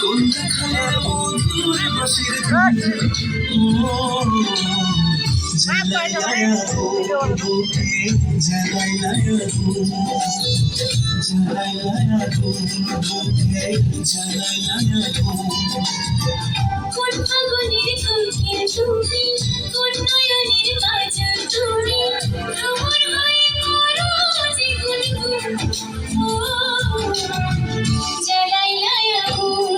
কোন খালের মধুর বাসির জ্বালাইয়া বুকে জ্বালাইয়া জ্বালাইয়া বুকে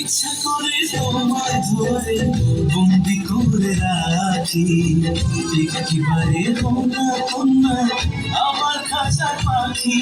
ইচ্ছা করে তোমায় ধরে বন্দি করে রাখি। একেবারে কন্যা কন্যা আমার খাঁচা পাখি।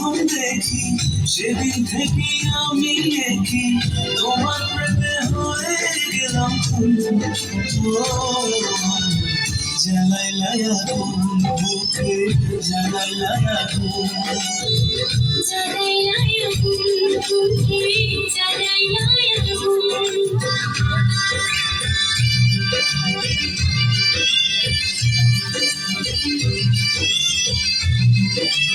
প্রথম দেখি, সেদিন থেকে আমি দেখি তোমার প্রেমে হয়ে গেলাম জ্বালাই লায়া বুকে জ্বালাই লায়া জানাইলা আগুন বুকে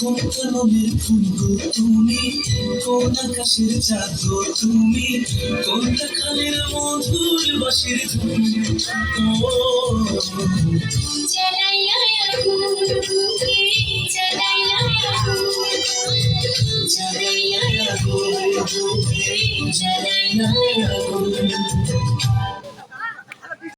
আগুন কোন কলমের ফুল গো তুমি কোন আকাশের চাঁদ তুমি কোনটা খালের মধুর বাসির